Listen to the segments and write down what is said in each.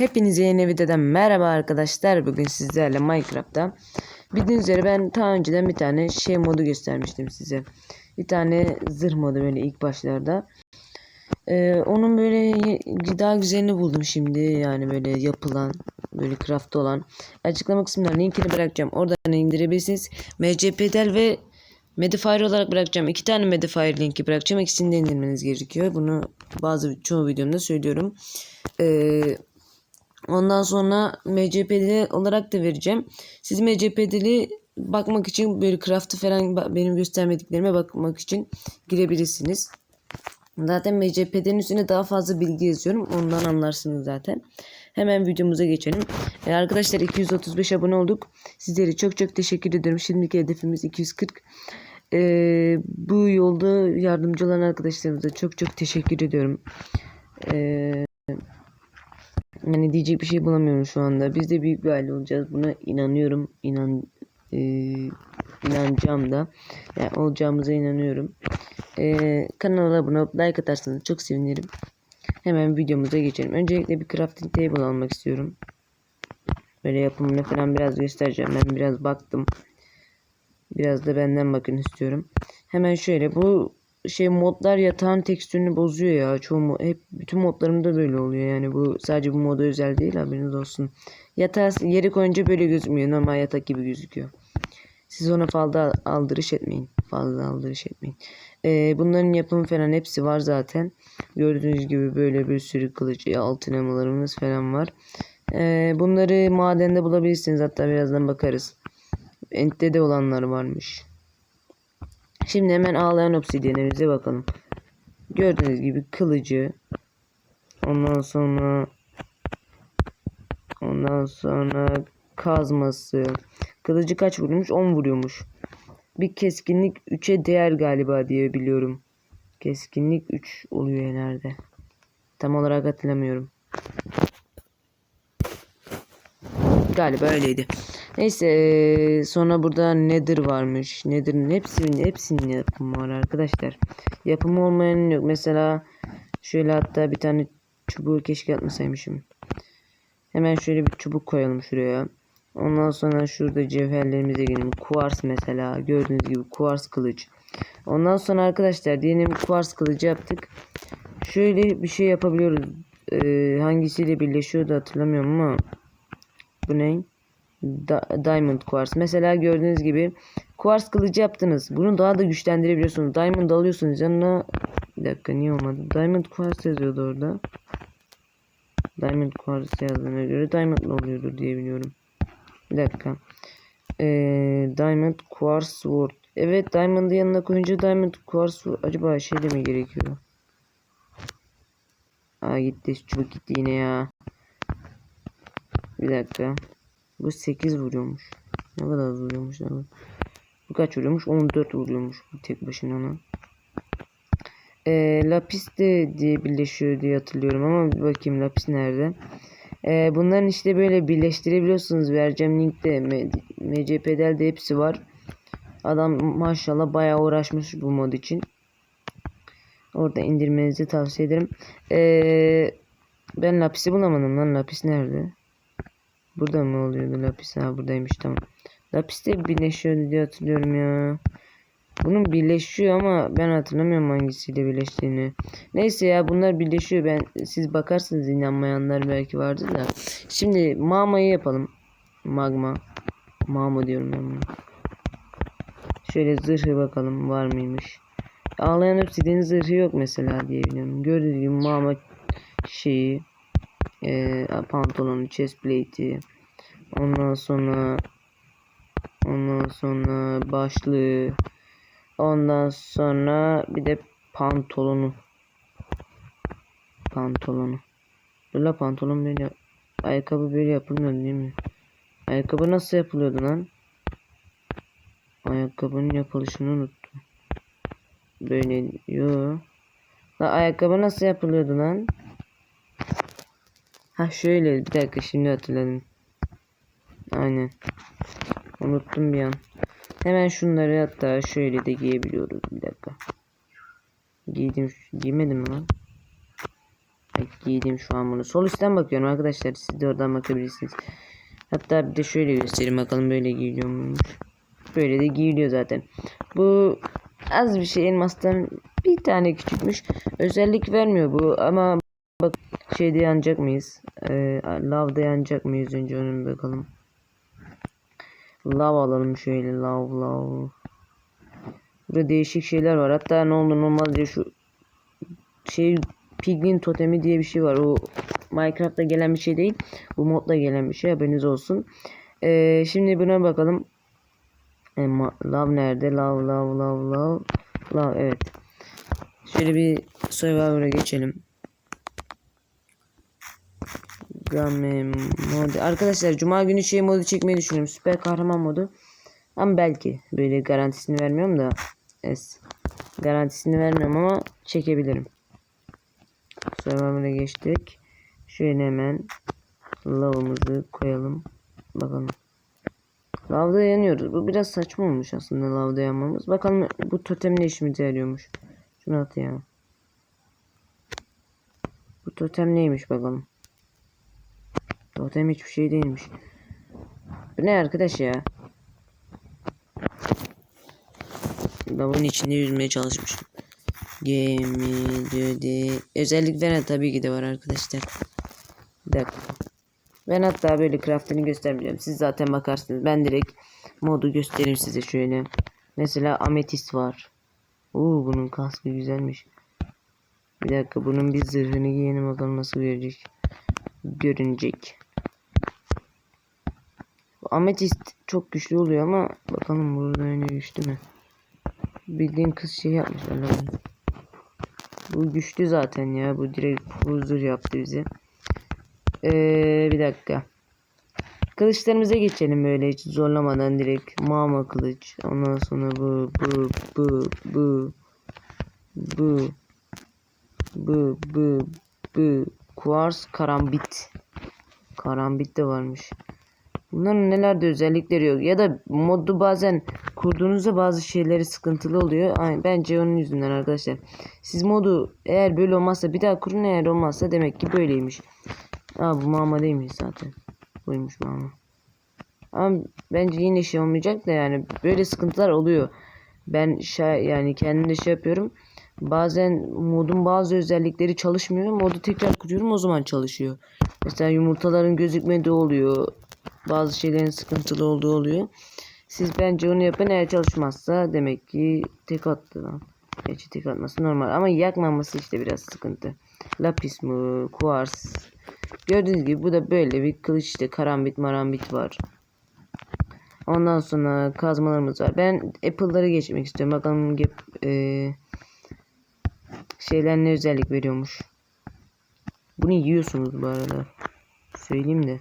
Hepinize yeni videodan merhaba arkadaşlar. Bugün sizlerle Minecraft'ta. Bildiğiniz üzere ben daha önceden bir tane şey modu göstermiştim size. Bir tane zırh modu böyle ilk başlarda. Ee, onun böyle daha güzelini buldum şimdi. Yani böyle yapılan, böyle craft olan. Açıklama kısmına linkini bırakacağım. Oradan indirebilirsiniz. MCP'del ve Medifier olarak bırakacağım. İki tane Medifier linki bırakacağım. İkisini de indirmeniz gerekiyor. Bunu bazı çoğu videomda söylüyorum. Ee, Ondan sonra MCP'li olarak da vereceğim. Siz MCP'li bakmak için böyle craft'ı falan benim göstermediklerime bakmak için girebilirsiniz. Zaten MCP'nin üstüne daha fazla bilgi yazıyorum. Ondan anlarsınız zaten. Hemen videomuza geçelim. Ee, arkadaşlar 235 abone olduk. Sizlere çok çok teşekkür ederim. Şimdiki hedefimiz 240. Ee, bu yolda yardımcı olan arkadaşlarımıza çok çok teşekkür ediyorum. Ee, yani diyecek bir şey bulamıyorum şu anda. Biz de büyük bir aile olacağız. Buna inanıyorum. İnan e, inanacağım da. Yani olacağımıza inanıyorum. E, kanala abone olup like atarsanız çok sevinirim. Hemen videomuza geçelim. Öncelikle bir crafting table almak istiyorum. Böyle yapımını falan biraz göstereceğim. Ben biraz baktım. Biraz da benden bakın istiyorum. Hemen şöyle bu şey modlar yatağın tekstürünü bozuyor ya. Çoğu hep bütün modlarımda böyle oluyor yani bu sadece bu moda özel değil haberiniz olsun. Yatağı yeri koyunca böyle gözükmüyor. Normal yatak gibi gözüküyor. Siz ona fazla aldırış etmeyin. Fazla aldırış etmeyin. Ee, bunların yapımı falan hepsi var zaten. Gördüğünüz gibi böyle bir sürü kılıç, altın elmalarımız falan var. Ee, bunları madende bulabilirsiniz. Hatta birazdan bakarız. Ent'te de olanlar varmış. Şimdi hemen ağlayan obsidyenimize bakalım. Gördüğünüz gibi kılıcı. Ondan sonra ondan sonra kazması. Kılıcı kaç vuruyormuş? 10 vuruyormuş. Bir keskinlik 3'e değer galiba diye biliyorum. Keskinlik 3 oluyor nerede? Tam olarak hatırlamıyorum. Galiba öyleydi. Neyse sonra burada Nether varmış. Nether'ın hepsinin hepsinin yapımı var arkadaşlar. Yapımı olmayan yok. Mesela şöyle hatta bir tane çubuğu keşke atmasaymışım. Hemen şöyle bir çubuk koyalım şuraya. Ondan sonra şurada cevherlerimize gelelim. Kuvars mesela. Gördüğünüz gibi kuvars kılıç. Ondan sonra arkadaşlar diyelim kuvars kılıcı yaptık. Şöyle bir şey yapabiliyoruz. Eee, hangisiyle birleşiyordu hatırlamıyorum ama. Bu ne? Diamond Quartz. Mesela gördüğünüz gibi Quartz kılıcı yaptınız. Bunu daha da güçlendirebiliyorsunuz. Diamond alıyorsunuz yanına. Bir dakika niye olmadı? Diamond Quartz yazıyordu orada. Diamond Quartz yazdığına göre Diamond oluyordur diye biliyorum. Bir dakika. Ee, Diamond Quartz Sword. Evet Diamond'ı yanına koyunca Diamond Quartz Sword. Acaba şey de mi gerekiyor? Aa gitti. Çubuk gitti yine ya. Bir dakika. Bu 8 vuruyormuş. Ne kadar vuruyormuş lan. Bu kaç vuruyormuş? 14 vuruyormuş bu tek başına ona. Ee, lapis de diye birleşiyor diye hatırlıyorum ama bir bakayım lapis nerede? Ee, bunların işte böyle birleştirebiliyorsunuz. Vereceğim linkte. MCP'de hepsi var. Adam maşallah bayağı uğraşmış bu mod için. Orada indirmenizi tavsiye ederim. Ee, ben lapisi bulamadım lan. Lapis nerede? Burada mı oluyordu lapis? Ha buradaymış tamam. Lapis de birleşiyordu diye hatırlıyorum ya. Bunun birleşiyor ama ben hatırlamıyorum hangisiyle birleştiğini. Neyse ya bunlar birleşiyor. Ben siz bakarsınız inanmayanlar belki vardır da. Şimdi mama'yı yapalım. Magma. Mama diyorum ben buna. Şöyle zırhı bakalım var mıymış. Ağlayan obsidiyenin zırhı yok mesela diye biliyorum. Gördüğünüz mama şeyi e, pantolonu, chest plate'i, ondan sonra ondan sonra başlığı, ondan sonra bir de pantolonu. Pantolonu. Dur la pantolon böyle ayakkabı böyle yapılmıyor değil mi? Ayakkabı nasıl yapılıyordu lan? Ayakkabının yapılışını unuttum. Böyle yo. La ayakkabı nasıl yapılıyordu lan? Ha şöyle bir dakika şimdi hatırladım. Aynen. Unuttum bir an. Hemen şunları hatta şöyle de giyebiliyoruz bir dakika. Giydim giymedim mi lan? Giydim şu an bunu. Sol üstten bakıyorum arkadaşlar. Siz de oradan bakabilirsiniz. Hatta bir de şöyle göstereyim bakalım böyle giyiliyor muymuş. Böyle de giyiliyor zaten. Bu az bir şey elmastan bir tane küçükmüş. Özellik vermiyor bu ama bak şeyde yanacak mıyız? Ee, lavda yanacak mıyız önce onun bakalım. Lav alalım şöyle lav lav. Burada değişik şeyler var. Hatta ne olur olmaz diye şu şey piglin totemi diye bir şey var. O Minecraft'ta gelen bir şey değil. Bu modda gelen bir şey. Haberiniz olsun. Ee, şimdi buna bakalım. E, lav nerede? Lav lav lav lav. Lav evet. Şöyle bir Survivor'a geçelim. Game modu. Arkadaşlar cuma günü şey modu çekmeyi düşünüyorum. Süper kahraman modu. Ama belki böyle garantisini vermiyorum da. Es. Garantisini vermiyorum ama çekebilirim. Survivor'a geçtik. Şöyle hemen lavımızı koyalım. Bakalım. Lavda yanıyoruz. Bu biraz saçma olmuş aslında lavda yanmamız. Bakalım bu totem ne işimize yarıyormuş. Şunu at ya. Bu totem neymiş bakalım. Totem hiçbir şey değilmiş. Bu ne arkadaş ya? Lavın içinde yüzmeye çalışmışım. Gemi dedi. Özellik veren tabii ki de var arkadaşlar. Bir dakika. Ben hatta böyle craftını göstermeyeceğim. Siz zaten bakarsınız. Ben direkt modu göstereyim size şöyle. Mesela ametist var. Oo bunun kaskı güzelmiş. Bir dakika bunun bir zırhını giyelim bakalım nasıl görecek. Görünecek. Ametist çok güçlü oluyor ama bakalım burada öyle güçlü mü? Bildiğin kız şey yapmışlar lan. Bu güçlü zaten ya. Bu direkt huzur yaptı bize. Ee, bir dakika. Kılıçlarımıza geçelim böyle hiç zorlamadan direkt. Mama kılıç. Ondan sonra bu bu bu bu bu bu bu bu Kuars karambit. Karambit de varmış. Bunların nelerde özellikleri yok. Ya da modu bazen kurduğunuzda bazı şeyleri sıkıntılı oluyor. Ay, bence onun yüzünden arkadaşlar. Siz modu eğer böyle olmazsa bir daha kurun eğer olmazsa demek ki böyleymiş. Aa bu mama değilmiş zaten. Buymuş mama. Ama bence yine şey olmayacak da yani böyle sıkıntılar oluyor. Ben şey yani kendim de şey yapıyorum. Bazen modun bazı özellikleri çalışmıyor. Modu tekrar kuruyorum o zaman çalışıyor. Mesela yumurtaların gözükmediği oluyor. Bazı şeylerin sıkıntılı olduğu oluyor. Siz bence onu yapın eğer çalışmazsa demek ki tek attı lan. Gerçi tek atması normal ama yakmaması işte biraz sıkıntı. Lapis mi? Kuars. Gördüğünüz gibi bu da böyle bir kılıç işte karambit marambit var. Ondan sonra kazmalarımız var. Ben Apple'ları geçmek istiyorum. Bakalım e, şeyler ne özellik veriyormuş. Bunu yiyorsunuz bu arada. Söyleyeyim de.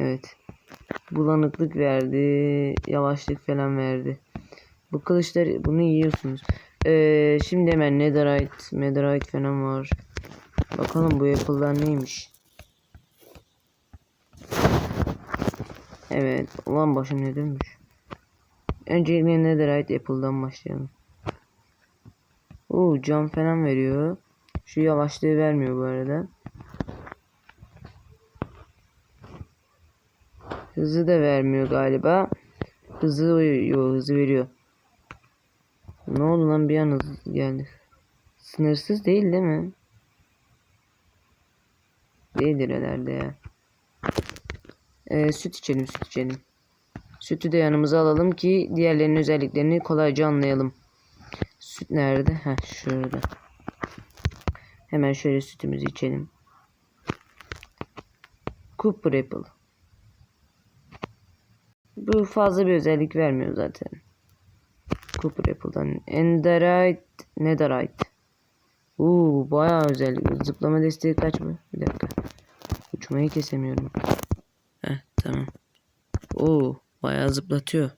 Evet. Bulanıklık verdi. Yavaşlık falan verdi. Bu kılıçları bunu yiyorsunuz. Ee, şimdi hemen netherite, netherite falan var. Bakalım bu apple'lar neymiş. Evet. Ulan başım ne dönmüş. Öncelikle netherite apple'dan başlayalım. Oo cam falan veriyor. Şu yavaşlığı vermiyor bu arada. Hızı da vermiyor galiba. Hızı veriyor, hızı veriyor. Ne oldu lan bir an hız geldi. Sınırsız değil değil mi? Değildir herhalde ya. Ee, süt içelim süt içelim. Sütü de yanımıza alalım ki diğerlerinin özelliklerini kolayca anlayalım. Süt nerede? Heh şurada. Hemen şöyle sütümüzü içelim. Cooper Apple. Bu fazla bir özellik vermiyor zaten. Cooper Apple'dan. Enderite, Netherite. Uuu bayağı özellik. Zıplama desteği kaç mı? Bir dakika. Uçmayı kesemiyorum. Heh tamam. Oo bayağı zıplatıyor.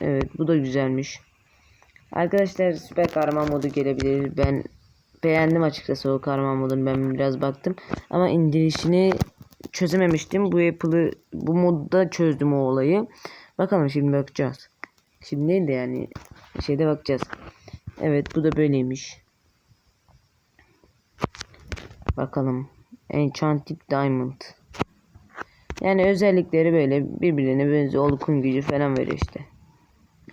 Evet bu da güzelmiş. Arkadaşlar süper kahraman modu gelebilir. Ben beğendim açıkçası o kahraman modunu. Ben biraz baktım. Ama indirişini çözememiştim. Bu Apple'ı bu modda çözdüm o olayı. Bakalım şimdi bakacağız. Şimdi değil de yani şeyde bakacağız. Evet bu da böyleymiş. Bakalım. Enchanted Diamond. Yani özellikleri böyle birbirine benziyor. Olukun gücü falan veriyor işte.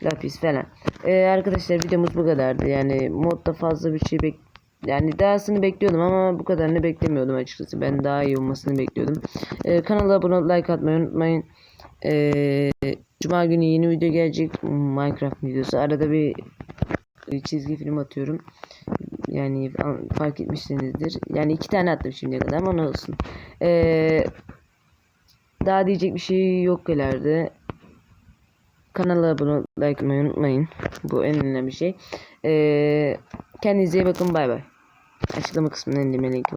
Lapis falan. Ee, arkadaşlar videomuz bu kadardı. Yani modda fazla bir şey bek yani dahasını bekliyordum ama bu kadarını beklemiyordum açıkçası. Ben daha iyi olmasını bekliyordum. Ee, kanala abone like atmayı unutmayın. Ee, Cuma günü yeni video gelecek. Minecraft videosu. Arada bir çizgi film atıyorum. Yani an- fark etmişsinizdir. Yani iki tane attım şimdiye kadar ama ne olsun. Ee, daha diyecek bir şey yok ileride. Kanala abone olup like unutmayın. Bu en önemli şey. Ee, kendinize iyi bakın. Bay bay. Açıklama link var.